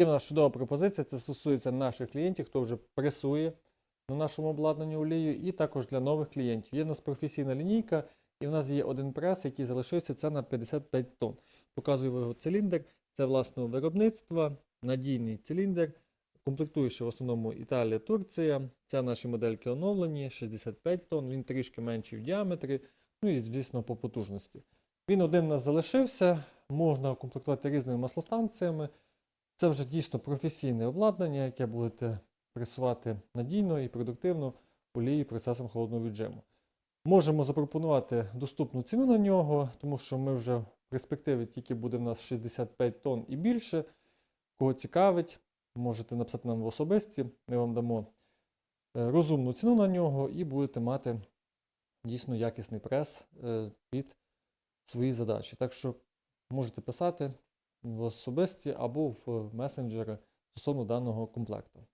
Є в нас чудова пропозиція, це стосується наших клієнтів, хто вже пресує на нашому обладнанні олію, і також для нових клієнтів. Є в нас професійна лінійка, і в нас є один прес, який залишився, це на 55 тонн. Показую його циліндр, це власного виробництва, надійний циліндр. Комплектуючи в основному Італія, Турція. Це наші модельки оновлені, 65 тонн, він трішки менший в діаметрі, ну і, звісно, по потужності. Він один у нас залишився, можна комплектувати різними маслостанціями. Це вже дійсно професійне обладнання, яке будете пресувати надійно і продуктивно олії процесом холодного віджиму. Можемо запропонувати доступну ціну на нього, тому що ми вже в перспективі тільки буде в нас 65 тонн і більше. Кого цікавить, можете написати нам в особисті, ми вам дамо е, розумну ціну на нього і будете мати дійсно якісний прес е, під свої задачі. Так що можете писати в особисті або в месенджери стосовно даного комплекту.